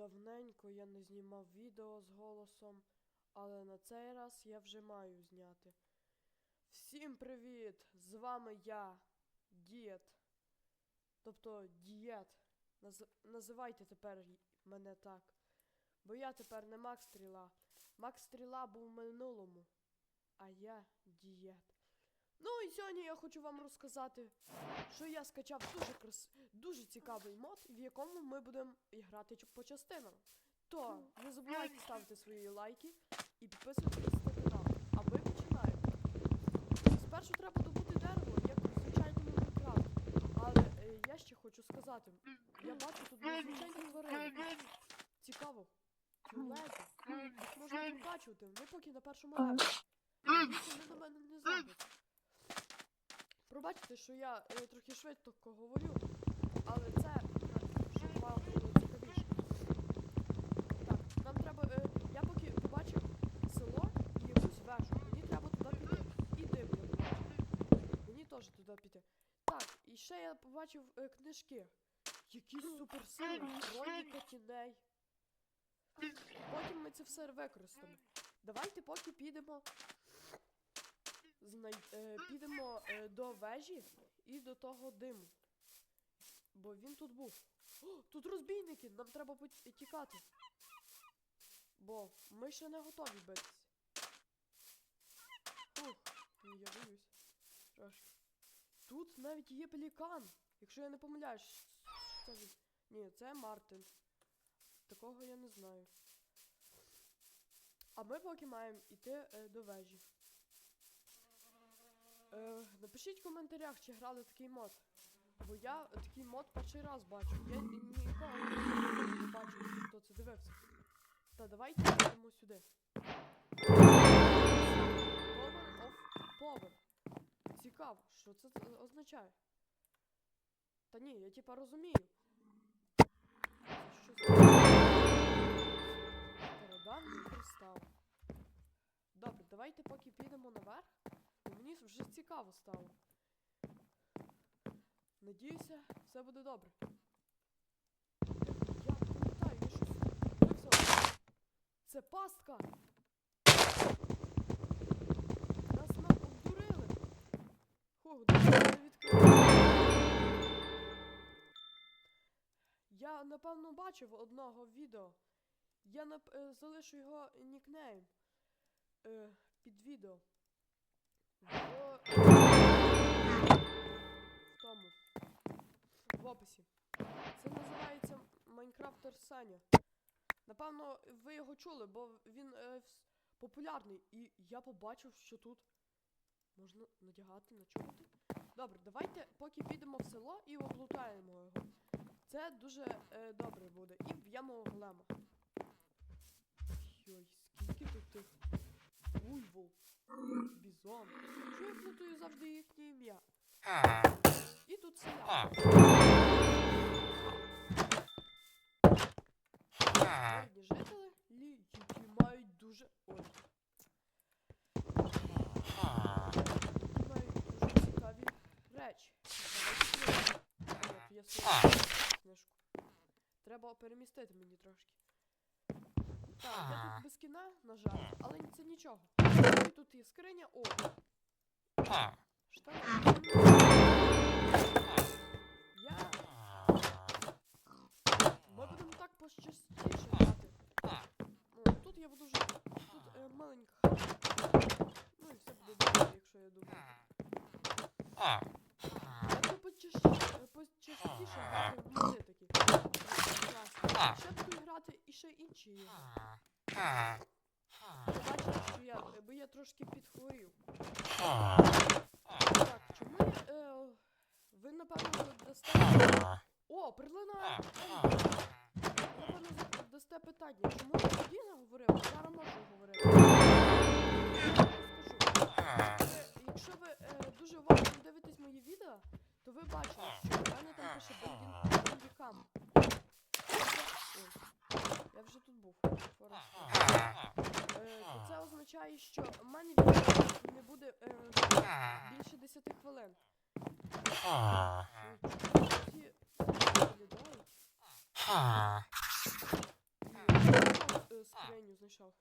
Давненько я не знімав відео з голосом, але на цей раз я вже маю зняти. Всім привіт! З вами я, Дієт. Тобто Дієт. Наз... Називайте тепер мене так. Бо я тепер не Макс Стріла. Макс Стріла був в минулому, а я Дієт. Ну і сьогодні я хочу вам розказати, що я скачав дуже крас... дуже цікавий мод, в якому ми будемо грати по частинам. То не забувайте ставити свої лайки і підписуйтесь на канал. А ми починаємо. Спершу треба добути дерево, як у звичайному Майнкрафт. Але е, я ще хочу сказати, я бачу тут незвичайні тварини. Цікаво. Тюлети. Їх можна прокачувати, вони поки на першому левелі. Вони на мене не зроблять. Пробачте, що я е, трохи швидко говорю, але це щоб вам було цікавіше. Так, нам треба. Е, я поки побачив село і якусь вежу. Мені треба туди піти. І побачив. Мені теж туди піти. Так, і ще я побачив е, книжки. Які суперсили, хроніка тіней. Потім ми це все використаємо. Давайте поки підемо. Знай... Е, підемо е, до вежі і до того диму. Бо він тут був. О, тут розбійники! Нам треба тікати. Бо ми ще не готові битися. Я боюсь. Тут навіть є пелікан. Якщо я не помиляюсь, це. Ні, це Мартин. Такого я не знаю. А ми поки маємо йти е, до вежі. Е, напишіть в коментарях, чи грали такий мод. Бо я такий мод перший раз бачу. Я ні- нікого не бачив, хто це дивився. Та давайте йдемо сюди. Power of Power. Цікаво, що це означає. Та ні, я типа розумію. Що за- Стародавній кристал. Добре, давайте поки підемо наверх. Бо мені вже цікаво стало. Надіюся, все буде добре. Я пам'ятаю, я щось. Це пастка! Нас нам обдурили! Відкрили. Я напевно бачив одного відео. Я нап... е, залишу його нікнейм е, під відео. В... тому. В описі. Це називається Майнкрафтер Саня. Напевно, ви його чули, бо він е, популярний. І я побачив, що тут можна надягати на чоботи. Добре, давайте поки підемо в село і облутаємо його. Це дуже е, добре буде. І вб'ємо голема. Йой, скільки тут тих буйвол, бізон. Що я плутаю завжди їхнє ім'я? І тут селяни. Мирні жителі, лі, які мають дуже. Ой. Які мають дуже цікаві речі. Я свою книжку. Треба перемістити мені трошки. Так, я тут без кіна, на жаль, але це нічого. Тут є скриня, о. Штани. Я. Ми будемо так пощастіше грати. Ну, тут я буду жити. Тут е, маленька хата. Ну і все буде добре, якщо я думаю. Я почастіше, грати в такі. Класно. Ще буду грати і ще інші ігри. Побачите, що я, е, бо я трошки підхворів. Так, чому я, е, ви напевно дасте... О, перлина! Що в мене відео не буде е, більше 10 хвилин. Виглядають? скриню знайшов.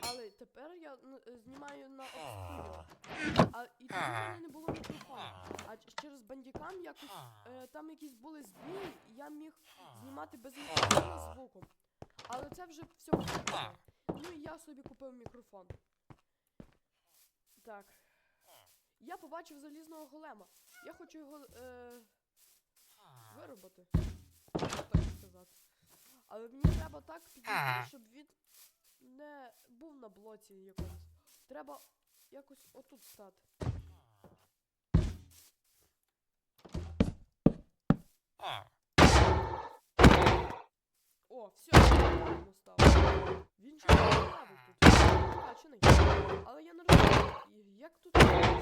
Але тепер я е, знімаю на обскурі. А і тоді в мене не було мікрофона. А через бандікам якось е, там якісь були збої, і я міг знімати без мікрофона звуком. Але це вже все. Ну і я собі купив мікрофон. Так. Я побачив залізного голема. Я хочу його е, виробити. Так сказати. Але мені треба так підійти, щоб він не був на блоці якомусь. Треба якось отут стати. О, все, правильно став. Він же левий тут. Качений. Але я не розумію, як тут його.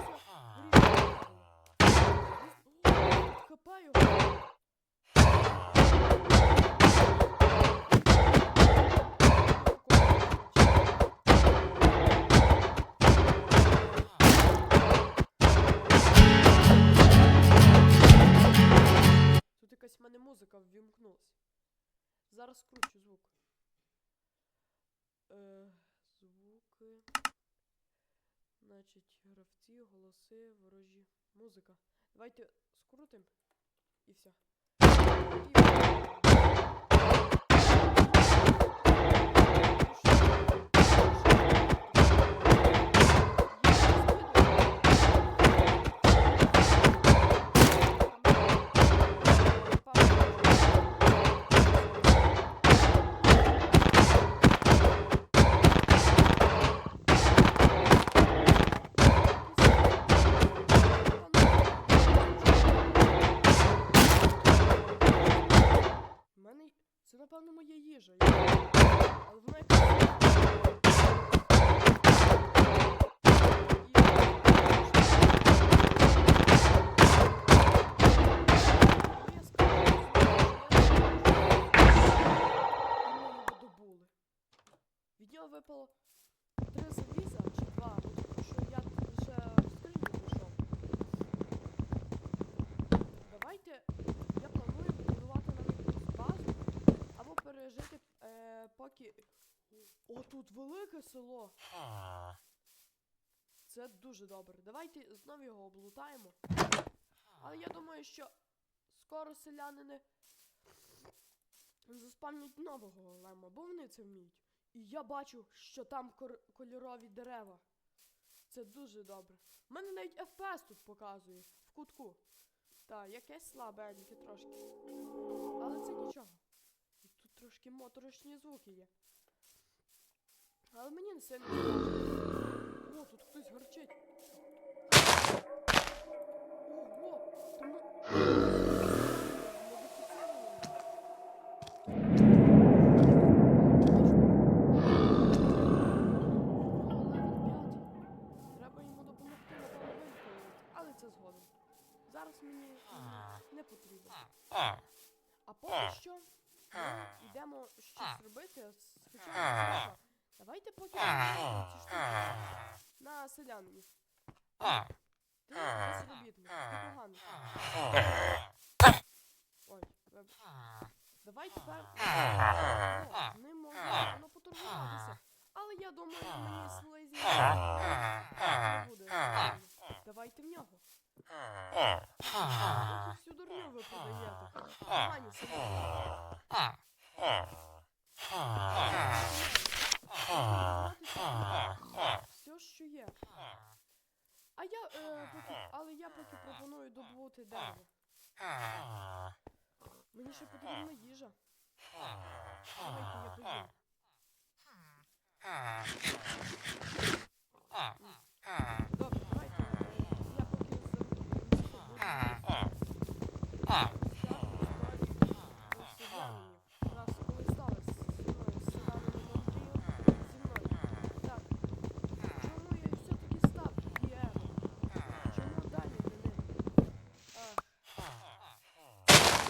Тут якась в мене музика ввімкнулась. Зараз скручу звук. Е, звуки. Значить, гравці, голоси, ворожі. Музика. Давайте скрутим. І все. Тут велике село. Це дуже добре. Давайте знову його облутаємо. Але я думаю, що скоро селянини заспавнять нового голема, бо вони це вміють. І я бачу, що там кольорові дерева. Це дуже добре. У мене навіть FPS тут показує в кутку. Так, якесь слабеньке трошки. Але це нічого. Тут трошки моторошні звуки є. Але мені не сильно. О, тут хтось горчить. Ого! Тому... Треба йому допомогти, напевно, вимкнути. Але це згодом. Зараз мені м, не потрібно. А поки що ми йдемо щось робити. с- Хоча не треба. Давайте поки зробимо ці штуки на селянинів. Ти безробітний, непоганий. Ой, вибач. Давай тепер О, з ним можна воно поторгуватися. Але я думаю, мені слизі не буде. нормально. Давайте в нього. Ви тут всю дурню ви продаєте. Погані селяни. Все, що є. А я е, поки, але я поки пропоную добути дерево. Мені ще потрібна їжа. Давайте я поїм. Добре, давайте. Я поки за Раз коли стали з мною з селянами Андрію зі мною. Так. Чому я все-таки став гієном? Чому далі не ним? А,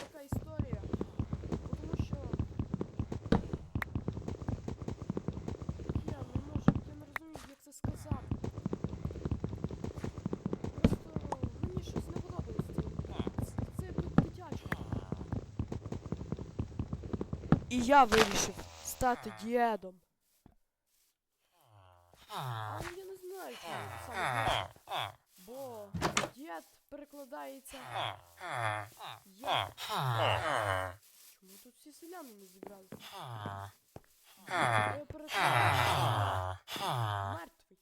така історія. Тому що я не можу, я не розумію, як це сказати. Просто мені щось не подобалось в цій грі. Це, це як дитяче. І я вирішив стати дієдом. Але я не знаю, чому саме. Бо дід перекладається як. Чому тут всі селяни не зібралися? Дід перекладається мертвий.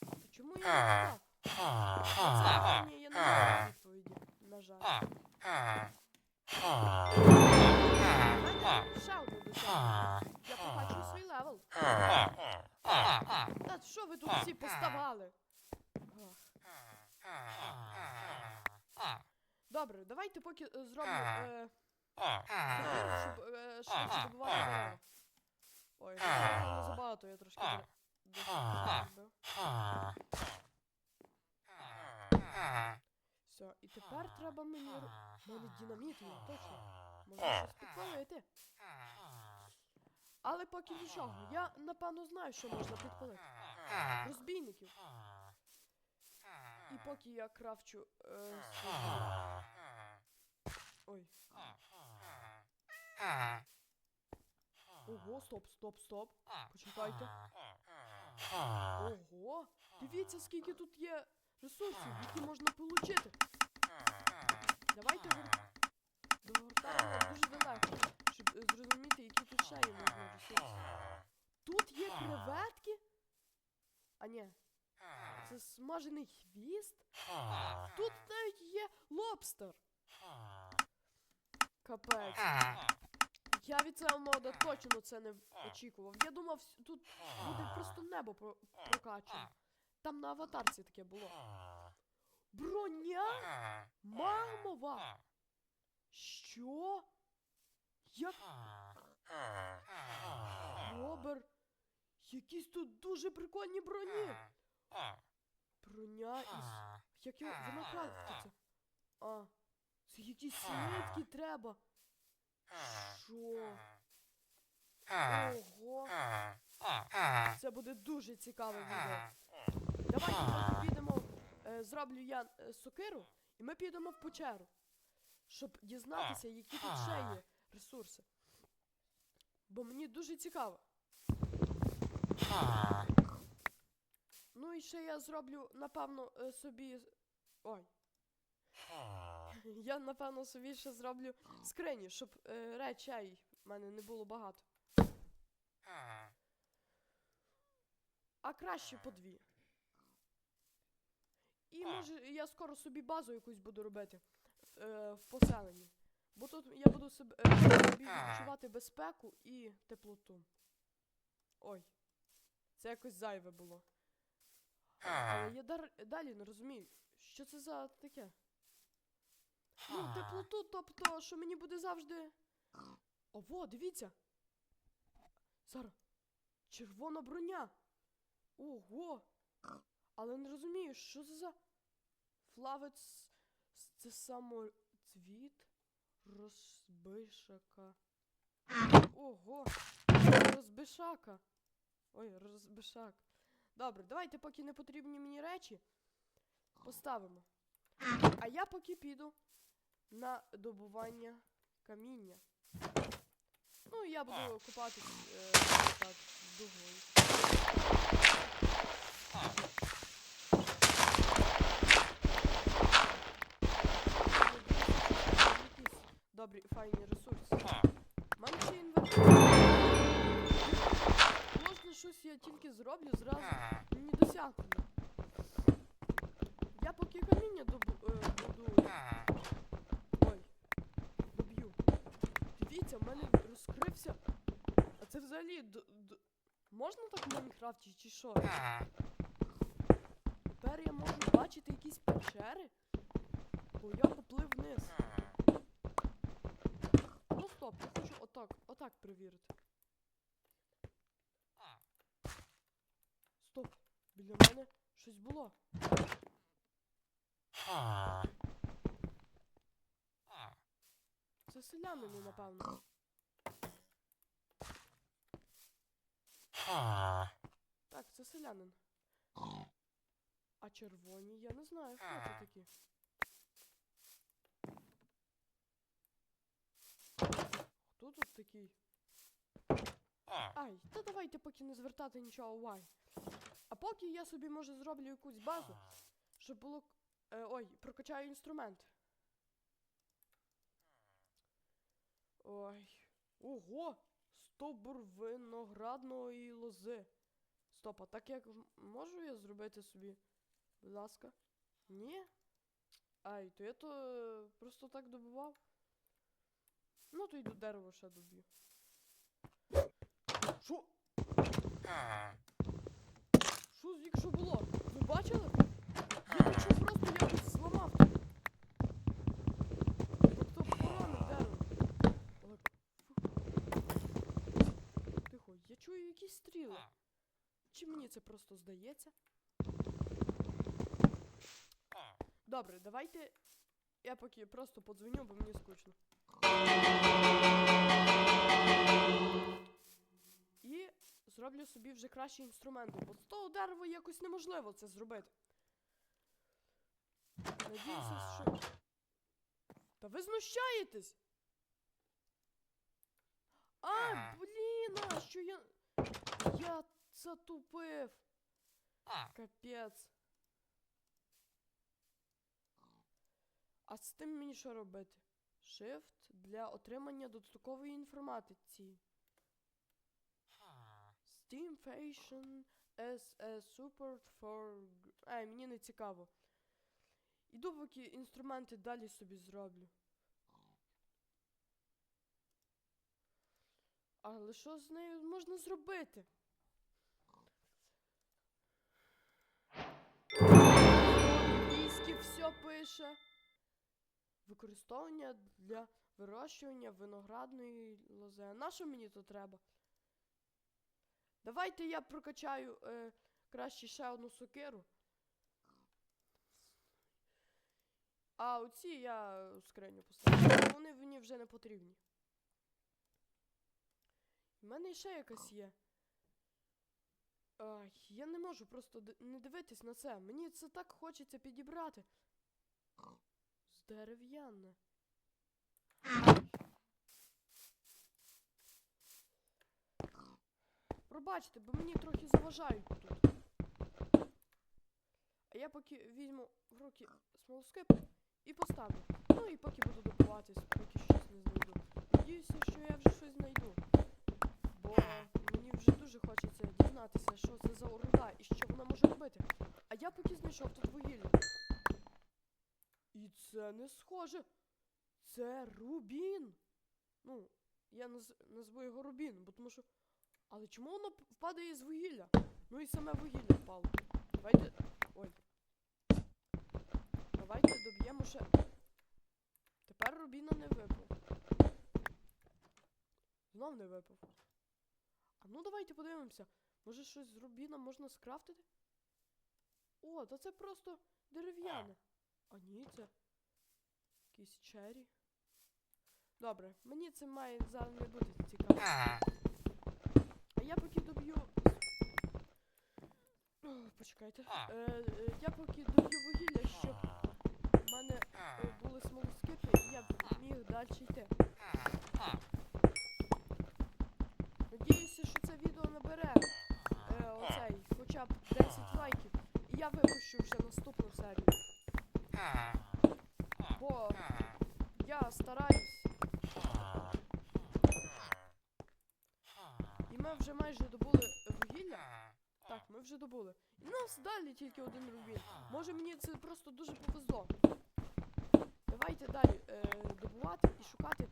То чому я не став? Це питання я не маю відповіді, на жаль. Я побачив свій левел. Та що ви тут всі поставали? Добре, давайте поки е, зроблю е, щоб е, швидше добувати. Ой, забагато, я трошки Все, і тепер треба мені. мене динаміт є, точно. Можна щось підпалити. Але поки нічого. Я напевно знаю, що можна підпалити. Розбійників. І поки я крафчу. Е, Ой. Ого, стоп, стоп, стоп. Почекайте. Ого! Дивіться, скільки тут є ресурсів, які можна отримати. Давайте догортаємо дуже далеко, щоб е, зрозуміти, які тут ще є можна ресурси. Тут є креветки. А ні, це смажений хвіст. Тут навіть є лобстер. Капець. Я від цього мода точно це не очікував. Я думав, тут буде просто небо про- прокачане. Там на аватарці таке було. Броня мамова. Що? Як Робер? Якісь тут дуже прикольні броні. Броня із. Як його вона крафтиться? А. Це якісь слитки треба. Що? Ого. Це буде дуже цікаве відео. Давайте поки підемо. е, зроблю я е, сокиру, і ми підемо в печеру. Щоб дізнатися, які тут ще є ресурси. Бо мені дуже цікаво. Ну і ще я зроблю, напевно, е, собі. Ой. Я, напевно, собі ще зроблю скрині, щоб е, речей в мене не було багато. А краще по дві. І може я скоро собі базу якусь буду робити в, е, в поселенні. Бо тут я буду себе, е, собі відчувати безпеку і теплоту. Ой. Це якось зайве було. Але я дар, далі не розумію, що це за таке. Ну, теплоту, тобто, що мені буде завжди. Ого, дивіться. Зараз. Червона броня. Ого. Але не розумію, що це за. Флавець. Це самоцвіт розбишака. Ого. Розбишака. Ой, розбишак. Добре, давайте, поки не потрібні мені речі, поставимо. А я поки піду на добування каміння. Ну, я буду купатись е, так, дугою. Якісь Добрі, файні ресурси. Мене ще інвентар. Можна щось я тільки зроблю зразу. Мені досягнення. Я поки каміння добу, е, буду. Ой. Доб'ю. Дивіться, в мене розкрився. А це взагалі д- д- можна так в Майнкрафті чи що? Тепер я можу бачити якісь печери, бо я поплив вниз. Ну стоп, я хочу отак, отак перевірити. Стоп, біля мене щось було. Це селянини, напевно. Так, це селянин. А червоні я не знаю, хто це такі. Хто тут такий? Ай, та давайте поки не звертати нічого уваги. А поки я собі може зроблю якусь базу, щоб було. Е, ой, прокачаю інструмент. Ой. Ого! Стовбур виноградної лози. Стоп, а так як можу я зробити собі? Будь ласка. Ні? Ай, то я то е, просто так добував. Ну, то йду дерево ще доб'ю. Що? Що з якщо було? Ви бачили? Я нічого просто якось зламав. Тобто поранив дерево. Але... фу. Тихо, я чую якісь стріли. Чи мені це просто здається? Добре, давайте. Я поки просто подзвоню, бо мені скучно. І зроблю собі вже кращі інструменти, бо з того дерева якось неможливо це зробити. Надіюся, що. Та ви знущаєтесь! А, блін, а що я. Я затупив. Капець. А з тим мені що робити? Shift для отримання додаткової інформації. Steam Fashion as a support for... Ай, мені не цікаво. Іду поки інструменти далі собі зроблю. Але що з нею можна зробити? Все пише. Використовування для вирощування виноградної лози. А на що мені то треба? Давайте я прокачаю е, краще ще одну сокиру. А оці я в скриню поставлю. Вони мені вже не потрібні. У мене ще якась є. Ай, я не можу просто не дивитись на це. Мені це так хочеться підібрати. З дерев'яне. Пробачте, бо мені трохи заважають тут. А я поки візьму в руки смолоскип і поставлю. Ну і поки буду добуватись, поки щось не знайду. Надіюся, що я вже щось знайду. Бо мені вже дуже хочеться дізнатися, що це за орда і що вона може робити. А я поки знайшов тут вугілля. І це не схоже. Це рубін. Ну, я наз... назву його рубін, бо тому що. Але чому воно впадає з вугілля? Ну і саме вугілля впало. Давайте. Ой. Давайте доб'ємо ще. Тепер рубіна не випав. Знов не випав. А ну давайте подивимося. Може щось з рубіна можна скрафтити? О, та це просто дерев'яне. А ні, це. Якісь чері. Добре, мені це має зараз не бути цікаво. А я поки доб'ю. Почекайте. Е, е, я поки доб'ю вугілля, щоб в мене е, були смолоскипи, і я б міг далі йти. Надіюся, що це відео набере е, оцей, хоча б 10 лайків. І я випущу ще наступну серію. Бо я стараюсь. І ми вже майже добули вугілля. Так, ми вже добули. І нас далі тільки один рубін. Може мені це просто дуже повезло. Давайте далі е, добувати і шукати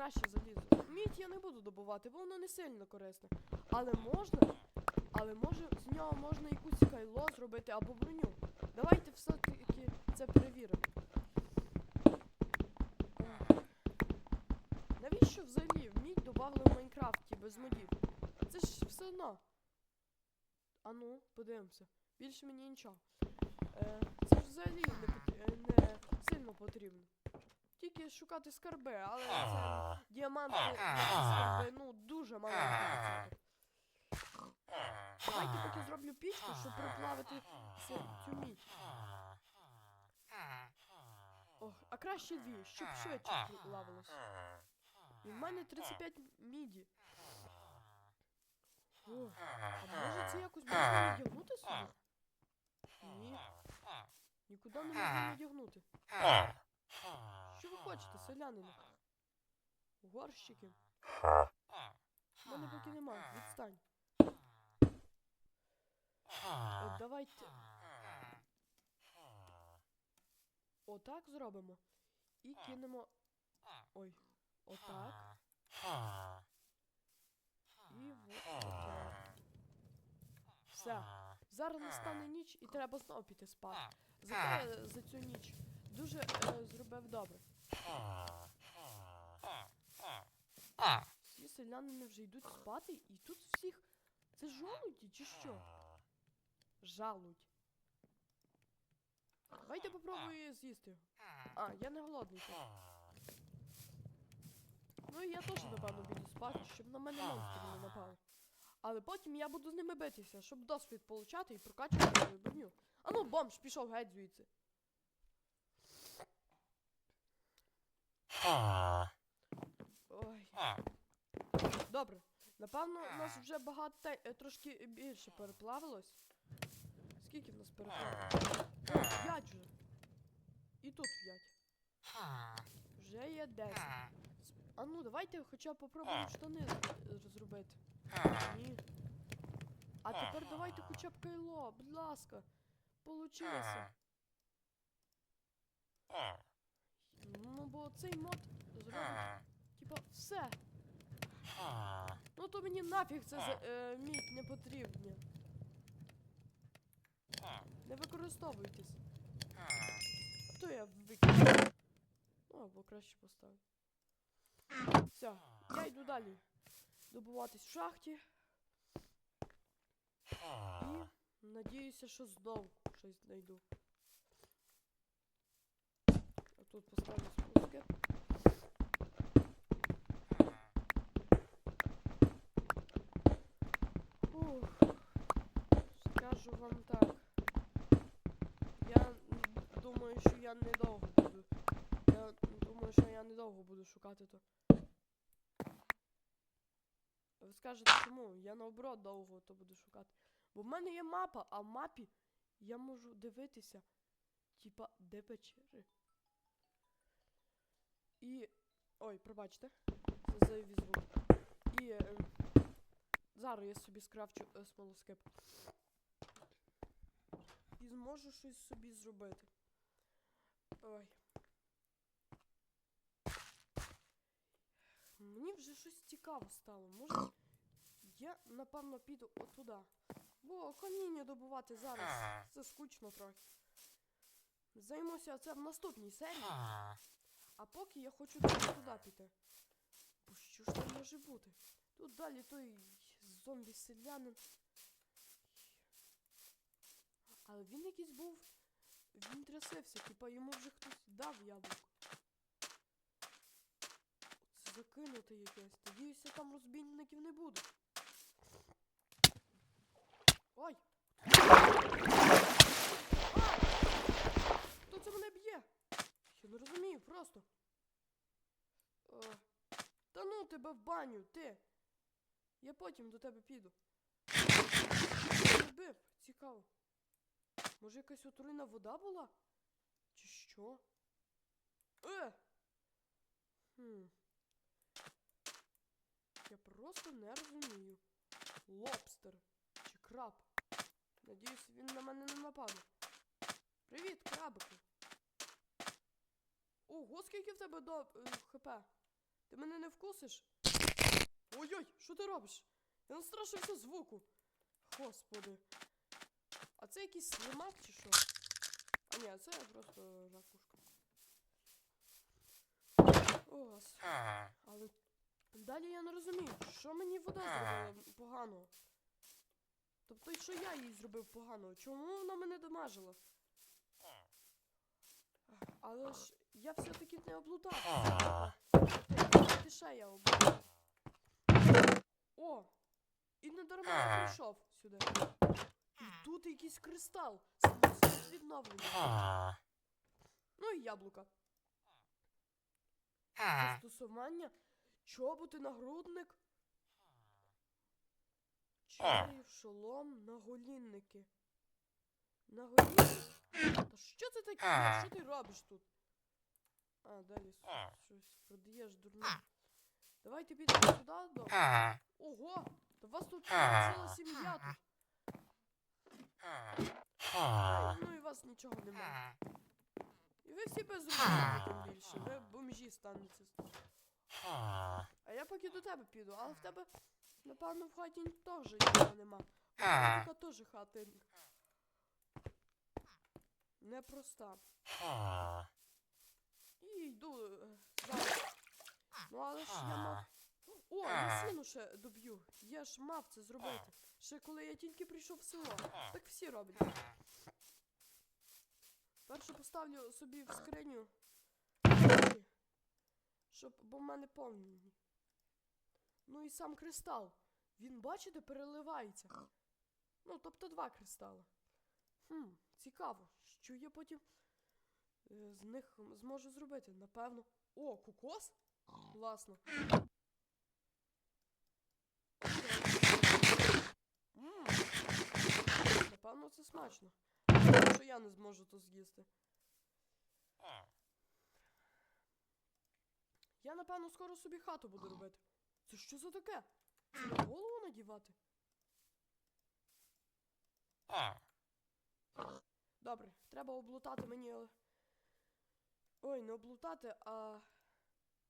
краще залізо. Мідь я не буду добувати, бо воно не сильно корисне. Але можна, але може з нього можна якусь кайло зробити або броню. Давайте все-таки це перевіримо. Навіщо взагалі мідь додали в Майнкрафті без модів? Це ж все одно. А ну, подивимося. Більше мені нічого. Е, це ж взагалі не, е, не сильно потрібно. Тільки шукати скарби, але це діаманти скарби, ну, дуже відсоток. Давайте поки зроблю пічку, щоб проплавити цю, мідь. Ох, а краще дві, щоб швидше плавилось. І в мене 35 міді. О, а. може це якось можна надягнути собі? Ні. Нікуди не можна надягнути. Що ви хочете, селянину? Горщики. У мене поки нема, відстань. От давайте. Отак зробимо. І кинемо. Ой. Отак. І вот отак. Все. Зараз настане ніч і треба знову піти спати. Зате за цю ніч дуже е, зробив добре. Всі селянини вже йдуть спати, і тут всіх. Це жолуді чи що? Жалудь. Давайте попробую з'їсти. А, я не голодний. ще. Ну і я теж, напевно, піду спати, щоб на мене монстри не напали. Але потім я буду з ними битися, щоб досвід получати і прокачувати свою броню. А ну, бомж, пішов геть звідси. Ой. Добре. Напевно, у нас вже багато те- е, трошки більше переплавилось. Скільки в нас переплавилось? П'ять вже. І тут п'ять. Вже є 10. А ну, давайте хоча б попробуємо штани з- зробити. Ні. А тепер давайте хоча б кайло, будь ласка. Получилося. Ну, бо цей мод зробить, типа, все. Ну то мені нафіг це е, мідь не потрібне. Не використовуйтесь. А то я викину. Ну, або краще поставлю. Все, я йду далі. Добуватись в шахті. І надіюся, що знову щось знайду. Тут поставлю спуски. Ух. Скажу вам так. Я думаю, що я недовго буду. Я думаю, що я недовго буду шукати то. Ви скажете чому? Я наоборот довго то буду шукати. Бо в мене є мапа, а в мапі я можу дивитися, типа, де печери. І. Ой, пробачте. Це зайві звук. І. Е, зараз я собі скрафчу е, смолоскип. І зможу щось собі зробити. Ой. Мені вже щось цікаво стало. Може, я, напевно, піду отуда. Бо каміння добувати зараз це скучно трохи. Займуся це в наступній серії. А поки я хочу туди піти. Бо що ж там може бути? Тут далі той зомбі-селянин. Але він якийсь був. Він трясився, типа йому вже хтось дав яблуко. Це закинуте якесь. Надіюся, там розбійників не буде. Ой! Хто це мене б'є? Я не розумію просто. О, та ну тебе в баню, ти. Я потім до тебе піду. Бив, цікаво. Може якась отруйна вода була? Чи що? Е! Хм. Я просто не розумію. Лобстер чи краб. Надіюсь, він на мене не нападе. Привіт, крабику. Ого, скільки в тебе до е, хп? Ти мене не вкусиш? Ой-ой, що ти робиш? Я настрашився звуку. Господи. А це якийсь слимак чи що? А ні, це просто ракушка. Ос. Але далі я не розумію, що мені вода зробила поганого. Тобто, що я їй зробив поганого? Чому вона мене дамажила? Але ж я все-таки не облутався. Ти ще я облутав. О! І не дарма я прийшов сюди. І тут якийсь кристал. Спосіб відновлення. Ну і яблука. Застосування. Чоботи, нагрудник. Черів, шолом, наголінники. Наголінники? Та що це таке? Що ти робиш тут? А, далі щось продаєш дурне. Давайте підемо сюди до. Ого! Та у вас тут ціла сім'я тут. Ай, ну і вас нічого немає. І ви всі без роботи, тим більше. Ви бомжі станете. А я поки до тебе піду, але в тебе, напевно, в хаті теж нічого нема. Мене така теж хата. Непроста. І йду е, зараз. Ну але ж я мав. О, я сіну ще доб'ю. Я ж мав це зробити. Ще коли я тільки прийшов в село. Так всі роблять. Перше поставлю собі в скриню. Щоб, бо в мене повні. Ну і сам кристал. Він, бачите, переливається. Ну, тобто два кристали. Хм, цікаво, що я потім з них зможу зробити, напевно. О, кокос? Класно. М, Напевно, це смачно. Що я не зможу то з'їсти. Я, напевно, скоро собі хату буду робити. Це що за таке? Це на голову надівати? Добре, треба облутати мені. Ой, не облутати, а.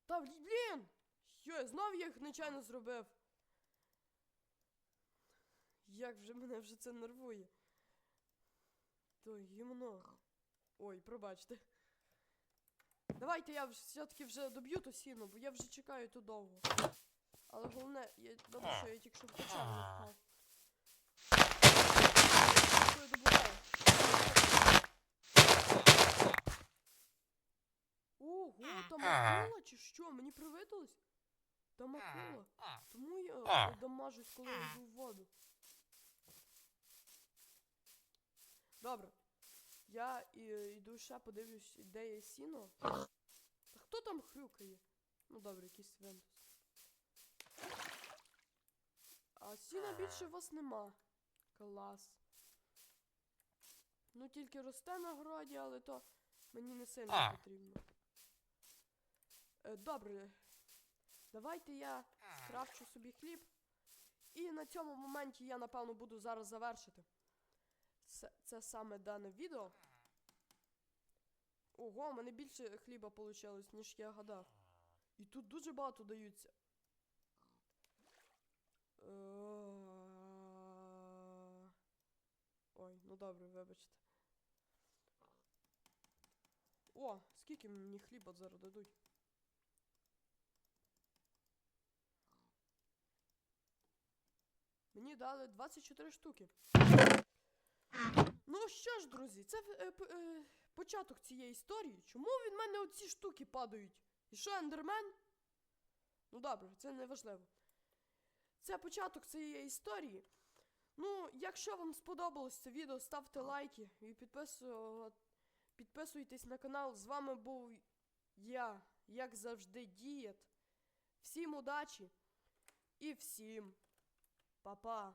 Та блін! Що, я знов їх нечайно зробив. Як вже мене вже це нервує. То гімно. Ой, пробачте. Давайте я все-таки вже доб'ю то сіно, бо я вже чекаю то довго. Але головне, я добре, що я тільки що в печеру впав. Що я добуваю? Ого, там акула чи що? Мені привидалось? Там акула. Тому я е, дамажусь, коли йду в воду. Добре. Я і, йду ще подивлюсь, де є сіно. Та хто там хрюкає? Ну добре, якийсь свинтус. А сіна більше у вас нема. Клас. Ну тільки росте на городі, але то мені не сильно потрібно. Е, добре. Давайте я скрафчу собі хліб. І на цьому моменті я, напевно, буду зараз завершити. Це, це саме дане відео. Ого, у мене більше хліба вийшло, ніж я гадав. І тут дуже багато даються. Е, Ой, ну добре, вибачте. О, скільки мені хліба зараз дадуть? Мені дали 24 штуки. Ну що ж, друзі, це е, е, початок цієї історії. Чому від мене оці штуки падають? І що, ендермен? Ну добре, це не важливо. Це початок цієї історії. Ну, якщо вам сподобалось це відео, ставте лайки і підпису... підписуйтесь на канал. З вами був я, як завжди, Дієт. Всім удачі і всім Papa,